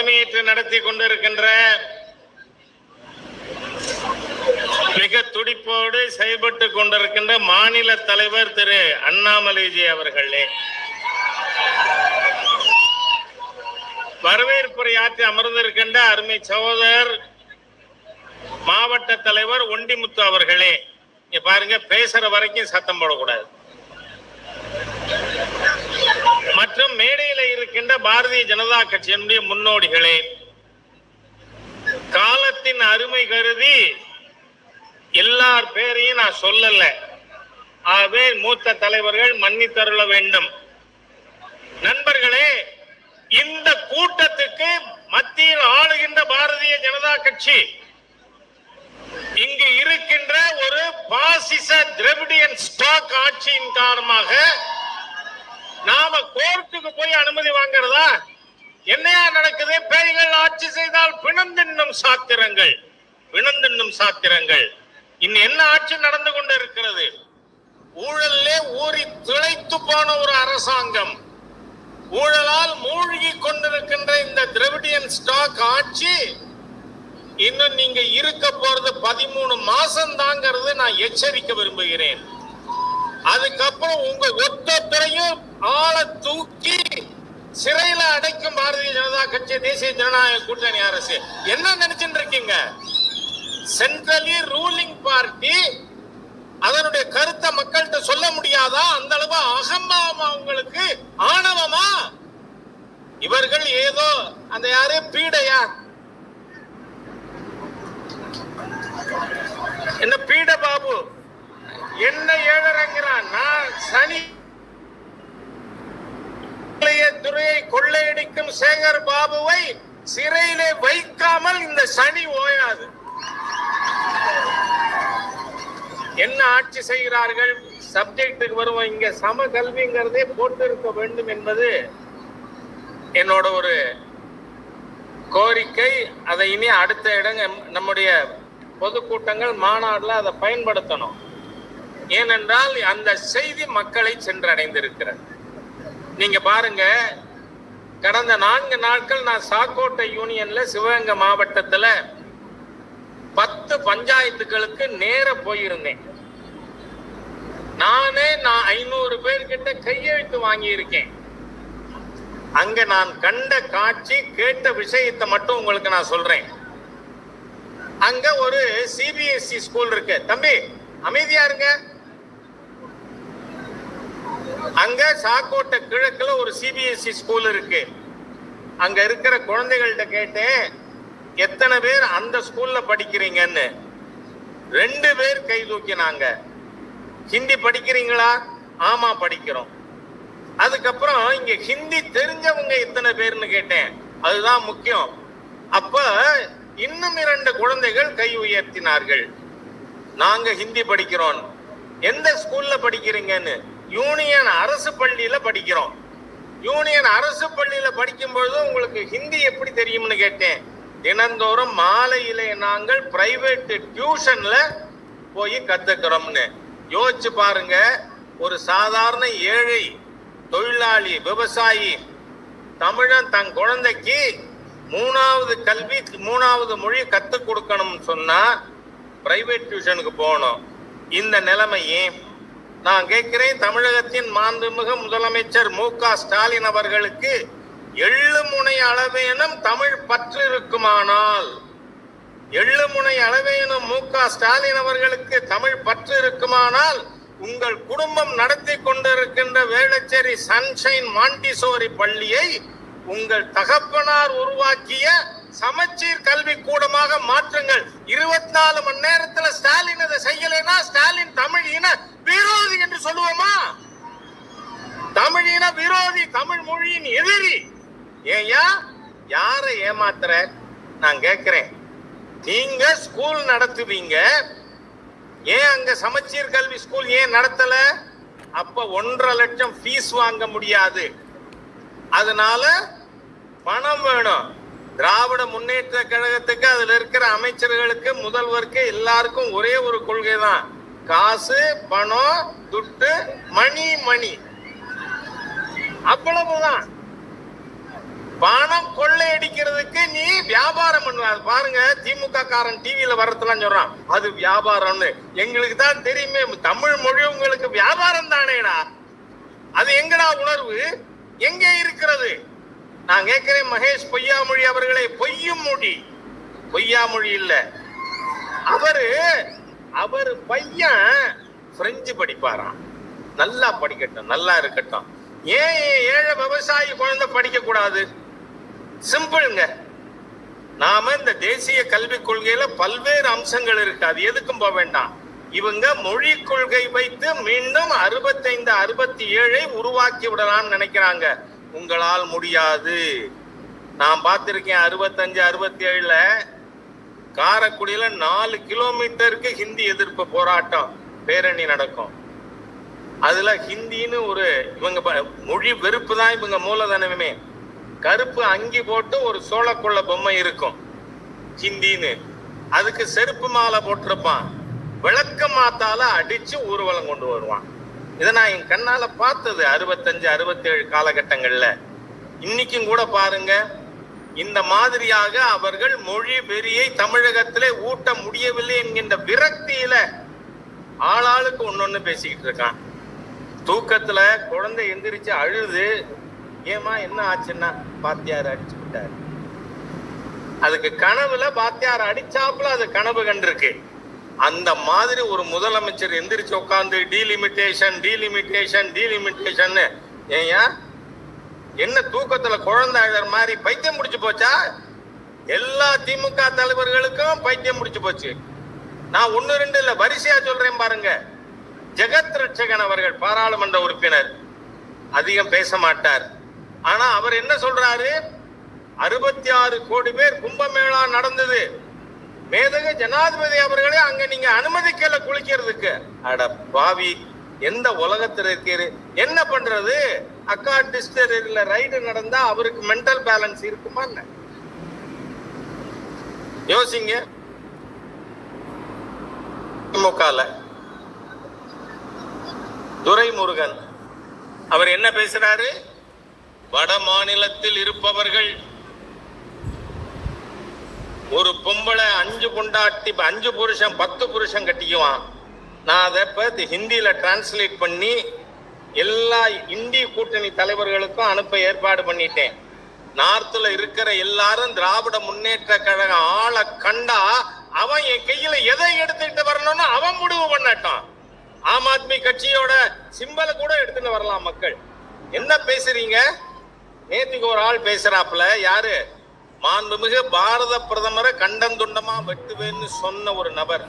தலைமையேற்று நடத்தி கொண்டிருக்கின்ற மிக துடிப்போடு செயல்பட்டு கொண்டிருக்கின்ற மாநில தலைவர் திரு அண்ணாமலைஜி அவர்களே. வரவேற்புரை ஆற்றி அமர்ந்திருக்கின்ற அருமை சகோதரர் மாவட்ட தலைவர் ஒண்டிமுத்து அவர்களே. இங்க பாருங்க பேசுற வரைக்கும் சத்தம் போடக்கூடாது. மற்றும் மேடையில் இருக்கின்ற பாரதிய ஜனதா கட்சியினுடைய முன்னோடிகளே காலத்தின் அருமை கருதி எல்லார் பேரையும் நான் சொல்லல. ஆகவே மூத்த தலைவர்கள் மன்னித்தருள வேண்டும். நண்பர்களே இந்த கூட்டத்துக்கு மத்தியில் ஆளுகின்ற பாரதிய ஜனதா கட்சி இங்கு இருக்கின்ற ஒரு பாசிச திரவிடியன் ஸ்டாக் ஆட்சியின் காரணமாக நாம கோர்ட்டுக்கு போய் அனுமதி வாங்குறதா? என்னையா நடக்குது? பேய்கள் ஆட்சி செய்தால் பிணந்தின்னும் சாத்திரங்கள். பிணந்தின்னும் சாத்திரங்கள். இன்னும் என்ன ஆட்சி நடந்து கொண்டு இருக்கிறது ஊழல்லே ஊறி திளைத்து போன ஒரு அரசாங்கம். ஊழலால் மூழ்கி கொண்டிருக்கின்ற இந்த திரவிடியன் ஸ்டாக் ஆட்சி இன்னும் நீங்க இருக்க போறது பதிமூணு மாசம் தாங்கிறது நான் எச்சரிக்க விரும்புகிறேன். அதுக்கப்புறம் உங்க ஒத்தொத்தரையும் ஆளை தூக்கி சிறையில அடைக்கும் பாரதிய ஜனதா கட்சி தேசிய ஜனநாயக கூட்டணி அரசு. என்ன நினைச்சுட்டு இருக்கீங்க? சென்ட்ரலி ரூலிங் பார்ட்டி அதனுடைய கருத்தை மக்கள்கிட்ட சொல்ல முடியாதா? அந்த அளவு அகம்பாவமா உங்களுக்கு? ஆணவமா? இவர்கள் ஏதோ அந்த யாரு? பீடையா? என்ன பீட பாபு? என்ன ஏழறங்கிறான். நான் சனி துறையை கொள்ளையடிக்கும் சேகர் பாபுவை சிறையிலே வைக்காமல் இந்த சனி ஓயாது. என்ன ஆட்சி செய்கிறார்கள்? சப்ஜெக்டுக்கு வருவோம். இங்க சம கல்விங்கிறதே போட்டு இருக்க வேண்டும் என்பது என்னோட ஒரு கோரிக்கை. அதை இனி அடுத்த இடங்க நம்முடைய பொதுக்கூட்டங்கள் மாநாடுல அதை பயன்படுத்தணும். ஏனென்றால் அந்த செய்தி மக்களை சென்றடைந்திருக்கிறது. நீங்க பாருங்க கடந்த நான்கு நாட்கள் நான் சாக்கோட்டை யூனியன்ல சிவகங்கை மாவட்டத்துல பத்து பஞ்சாயத்துகளுக்கு நேர போயிருந்தேன். நானே நான் ஐநூறு பேர்கிட்ட கையெழுத்து வாங்கி இருக்கேன் அங்க நான் கண்ட காட்சி கேட்ட விஷயத்தை மட்டும் உங்களுக்கு நான் சொல்றேன். அங்க ஒரு சிபிஎஸ்இ ஸ்கூல் இருக்கு. தம்பி அமைதியா இருங்க. அங்க சாக்கோட்டை கிழக்குல ஒரு சிபிஎஸ்சி ஸ்கூல் இருக்கு. அங்க இருக்கிற குழந்தைகள்கிட்ட கேட்டேன் எத்தனை பேர் அந்த ஸ்கூல்ல படிக்கிறீங்கன்னு? ரெண்டு பேர் கை தூக்கினாங்க. ஹிந்தி படிக்கிறீங்களா? ஆமா படிக்கிறோம். அதுக்கப்புறம் இங்க ஹிந்தி தெரிஞ்சவங்க எத்தனை பேர்னு கேட்டேன். அதுதான் முக்கியம். அப்ப இன்னும் இரண்டு குழந்தைகள் கை உயர்த்தினார்கள். நாங்க ஹிந்தி படிக்கிறோம். எந்த ஸ்கூல்ல படிக்கிறீங்கன்னு? யூனியன் அரசு பள்ளியில படிக்கிறோம். யூனியன் அரசு பள்ளியில படிக்கும் பொழுது உங்களுக்கு ஹிந்தி எப்படி தெரியும்னு கேட்டேன். தினந்தோறும் மாலையில நாங்கள் பிரைவேட் டியூஷன்ல போய் கத்துக்கிறோம்னு. யோசிச்சு பாருங்க ஒரு சாதாரண ஏழை தொழிலாளி விவசாயி தமிழன் தன் குழந்தைக்கு மூணாவது கல்வி மூணாவது மொழி கத்துக் கொடுக்கணும்னு சொன்னா பிரைவேட் டியூஷனுக்கு போகணும். இந்த நிலைமையும் நான் கேட்கிறேன் தமிழகத்தின் மாண்புமிகு முதலமைச்சர் மு க ஸ்டாலின் அவர்களுக்கு எள்ளு முனை அளவேனும் தமிழ் பற்று இருக்குமானால் எள்ளு முனை அளவேனும் மு க ஸ்டாலின் அவர்களுக்கு தமிழ் பற்று இருக்குமானால் உங்கள் குடும்பம் நடத்தி கொண்டிருக்கின்ற வேளச்சேரி சன்ஷைன் மாண்டிசோரி பள்ளியை உங்கள் தகப்பனார் உருவாக்கிய சமச்சீர் கல்வி கூடமாக மாற்றுங்கள். இருபத்தி நாலு மணி நேரத்துல ஸ்டாலின் அதை செய்யலைன்னா ஸ்டாலின் தமிழ் இன சொல்லுவோமா? தமிழின விரோதி தமிழ் மொழியின் எதிரி. ஏயா யார ஏமாத்துற? நான் கேட்கிறேன் நீங்க ஸ்கூல் நடத்துவீங்க. ஏன் அங்க சமச்சீர் கல்வி ஸ்கூல் ஏன் நடத்தல? அப்ப ஒன்றரை லட்சம் ஃபீஸ் வாங்க முடியாது. அதனால பணம் வேணும். திராவிட முன்னேற்ற கழகத்துக்கு அதுல இருக்கிற அமைச்சர்களுக்கு முதல்வருக்கு எல்லாருக்கும் ஒரே ஒரு கொள்கை தான் காசு பணம் துட்டு மணி மணி. அவ்வளவுதான். பணம் கொள்ளை கொள்ளையடிக்கிறதுக்கு நீ வியாபாரம் பண்ணுவ. அது பாருங்க திமுக காரன் டிவியில வர்றதெல்லாம் சொல்றான். அது வியாபாரம்னு. எங்களுக்கு தான் தெரியுமே தமிழ் மொழி உங்களுக்கு வியாபாரம் தானேடா. அது எங்கடா உணர்வு? எங்கே இருக்கிறது? நான் கேட்கிறேன் மகேஷ் பொய்யாமொழி அவர்களே பொய்யும் மொழி. பொய்யாமொழி இல்ல. அவரு அவர் பையன் பிரெஞ்சு படிப்பாராம். நல்லா படிக்கட்டும் நல்லா இருக்கட்டும். ஏன் ஏழை விவசாயி குழந்தை படிக்க கூடாது சிம்பிள்ங்க. நாம இந்த தேசிய கல்விக் கொள்கையில பல்வேறு அம்சங்கள் இருக்கு. அது எதுக்கும் போக வேண்டாம். இவங்க மொழி கொள்கை வைத்து மீண்டும் அறுபத்தைந்து அறுபத்தி ஏழை உருவாக்கி விடலாம்னு நினைக்கிறாங்க. உங்களால் முடியாது. நான் பார்த்திருக்கேன் அறுபத்தஞ்சு அறுபத்தி ஏழுல காரைக்குடியில நாலு கிலோமீட்டருக்கு ஹிந்தி எதிர்ப்பு போராட்டம் பேரணி நடக்கும். அதுல ஹிந்தின்னு ஒரு இவங்க ப- மொழி வெறுப்பு தான் இவங்க மூலதனமே. கருப்பு அங்கி போட்டு ஒரு சோளக்குள்ள பொம்மை இருக்கும் ஹிந்தின்னு. அதுக்கு செருப்பு மாலை போட்டிருப்பான். விளக்க மாத்தால அடிச்சு ஊர்வலம் கொண்டு வருவான். இதை நான் என் கண்ணால பார்த்தது அறுபத்தஞ்சு அறுபத்தேழு காலகட்டங்கள்ல. இன்னைக்கும் கூட பாருங்க இந்த மாதிரியாக அவர்கள் மொழி வெறியை தமிழகத்திலே ஊட்ட முடியவில்லை என்கின்ற விரக்தியில ஆளாளுக்கு ஒன்னொன்னு பேசிக்கிட்டு இருக்கான். தூக்கத்துல குழந்தை எந்திரிச்சு அழுது. ஏமா என்ன ஆச்சுன்னா? பாத்தியார் அடிச்சு விட்டாரு. அதுக்கு கனவுல பாத்தியார் அடிச்சாப்புல அது கனவு கண்டிருக்கு. அந்த மாதிரி ஒரு முதலமைச்சர் எந்திரிச்சு உட்கார்ந்து டீலிமிட்டேஷன் டீலிமிட்டேஷன் டீலிமிட்டேஷன் ஏன் என்ன தூக்கத்துல குழந்தை அழற மாதிரி பைத்தியம் முடிச்சு போச்சா? எல்லா திமுக தலைவர்களுக்கும் பைத்தியம் முடிச்சு போச்சு. நான் ஒண்ணு ரெண்டு இல்ல வரிசையா சொல்றேன் பாருங்க. ஜெகத் ரட்சகன் அவர்கள் பாராளுமன்ற உறுப்பினர். அதிகம் பேச மாட்டார். ஆனா அவர் என்ன சொல்றாரு? அறுபத்தி ஆறு கோடி பேர் கும்பமேளா நடந்தது. மேதக ஜனாதிபதி அவர்களே அங்க நீங்க அனுமதிக்கல குளிக்கிறதுக்கு. அட பாவி எந்த உலகத்தில் இருக்கிறது என்ன பண்றது? அக்கா டிஸ்டரியில ரைடு நடந்தா அவருக்கு மென்டல் பேலன்ஸ் இருக்குமா என்ன? யோசிங்க. திமுகல. துரைமுருகன். அவர் என்ன பேசுறாரு? வட மாநிலத்தில் இருப்பவர்கள். ஒரு பொம்பளை அஞ்சு பொண்டாட்டி அஞ்சு புருஷன் பத்து புருஷன் கட்டிக்குவான். நான் அதை பார்த்து ஹிந்தியில டிரான்ஸ்லேட் பண்ணி எல்லா இந்திய கூட்டணி தலைவர்களுக்கும் அனுப்ப ஏற்பாடு பண்ணிட்டேன். நார்த்தில் இருக்கிற எல்லாரும் திராவிட முன்னேற்ற கழகம் ஆளை கண்டா அவன் என் கையில எதை எடுத்துக்கிட்டு வரணும்னு அவன் முடிவு பண்ணட்டும். ஆம் ஆத்மி கட்சியோட சிம்பலை கூட எடுத்துட்டு வரலாம் மக்கள். என்ன பேசுறீங்க? நேத்துக்கு ஒரு ஆள் பேசுறாப்புல யாரு? மாண்புமிகு பாரத பிரதமரை கண்டந்துண்டமா வெட்டுவேன்னு சொன்ன ஒரு நபர்.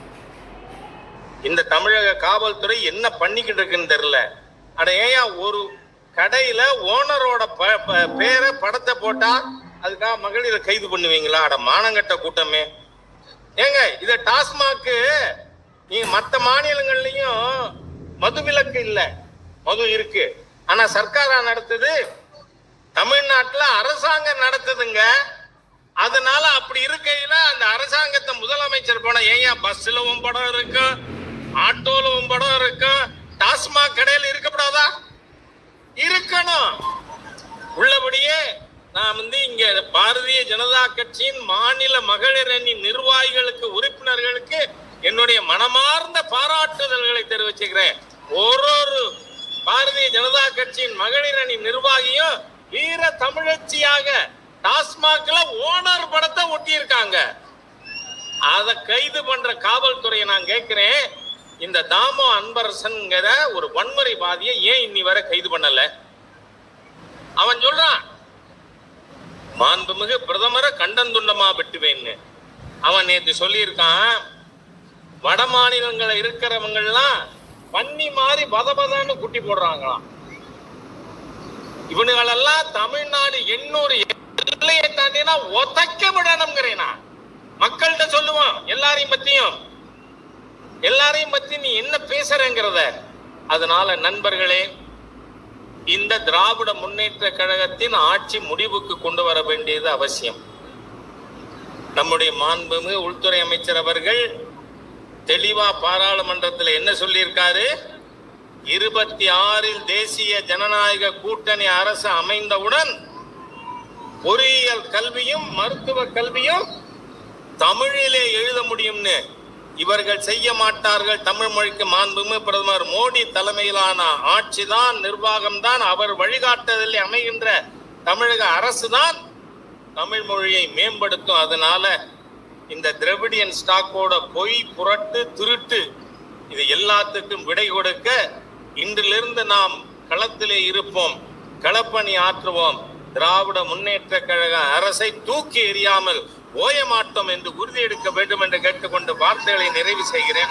இந்த தமிழக காவல்துறை என்ன பண்ணிக்கிட்டு இருக்குன்னு தெரியல. அட ஏன் ஒரு கடையில ஓனரோட ப- ப- பேரை படத்தை போட்டா அதுக்காக மகளிரை கைது பண்ணுவீங்களா? அட மானங்கட்ட கூட்டமே. ஏங்க இத டாஸ்மாக்கு நீங்க மற்ற மாநிலங்கள்லயும் மதுவிலக்கு இல்லை. மது இருக்கு. ஆனா சர்க்காரா நடத்துது? தமிழ்நாட்டுல அரசாங்கம் நடத்துதுங்க. அதனால அப்படி இருக்கையில அந்த அரசாங்கத்தை முதலமைச்சர் போன ஏன் பஸ்ல உன் படம் இருக்கும் ஆட்டோல உன் படம் இருக்கும் டாஸ்மாக் கடையில் இருக்கப்படாதா இருக்கணும். உள்ளபடியே நான் வந்து இங்க பாரதிய ஜனதா கட்சியின் மாநில மகளிர் அணி நிர்வாகிகளுக்கு உறுப்பினர்களுக்கு என்னுடைய மனமார்ந்த பாராட்டுதல்களை தெரிவிச்சுக்கிறேன். ஒரு ஒரு பாரதிய ஜனதா கட்சியின் மகளிர் அணி நிர்வாகியும் வீர தமிழச்சியாக டாஸ்மாக்ல ஓனர் படத்தை ஒட்டி இருக்காங்க அதை கைது பண்ற காவல்துறையை நான் கேட்கிறேன். இந்த தாமோ அன்பரசன்ங்கிற ஒரு வன்முறை பாதியை ஏன் இன்னி வரை கைது பண்ணல? அவன் சொல்றான் மாண்புமிகு பிரதமரை கண்டந்துண்டமா வெட்டுவேன்னு. அவன் நேத்து சொல்லியிருக்கான் வட மாநிலங்களை இருக்கிறவங்கெல்லாம் பன்னி மாதிரி பதபதன்னு குட்டி போடுறாங்களாம். இவனுங்களெல்லாம் தமிழ்நாடு எண்ணூறு எல்லையை தாண்டினா ஒதைக்க விடணுங்கிறேனா மக்கள்கிட்ட சொல்லுவான் எல்லாரையும் பத்தியும். எல்லாரையும் பத்தி நீ என்ன பேசுறங்கிறத அதனால நண்பர்களே இந்த திராவிட முன்னேற்ற கழகத்தின் ஆட்சி முடிவுக்கு கொண்டு வர வேண்டியது அவசியம். நம்முடைய மாண்புமிகு உள்துறை அமைச்சர் அவர்கள் தெளிவா பாராளுமன்றத்தில் என்ன சொல்லியிருக்காரு? இருபத்தி ஆறில் தேசிய ஜனநாயக கூட்டணி அரசு அமைந்தவுடன் பொறியியல் கல்வியும் மருத்துவ கல்வியும் தமிழிலே எழுத முடியும்னு இவர்கள் செய்ய மாட்டார்கள் தமிழ் மொழிக்கு மாண்புமிகு பிரதமர் மோடி தலைமையிலான ஆட்சிதான் நிர்வாகம்தான். அவர் வழிகாட்டுதலில் அமைகின்ற தமிழக அரசுதான் தமிழ் மொழியை மேம்படுத்தும். அதனால இந்த திரவிடியன் ஸ்டாக்கோட பொய் புரட்டு திருட்டு இது எல்லாத்துக்கும் விடை கொடுக்க இன்றிலிருந்து நாம் களத்திலே இருப்போம் களப்பணி ஆற்றுவோம். திராவிட முன்னேற்ற கழக அரசை தூக்கி எறியாமல் ஓய மாட்டோம் என்று உறுதியெடுக்க வேண்டும் என்று கேட்டுக்கொண்டு வார்த்தைகளை நிறைவு செய்கிறேன்.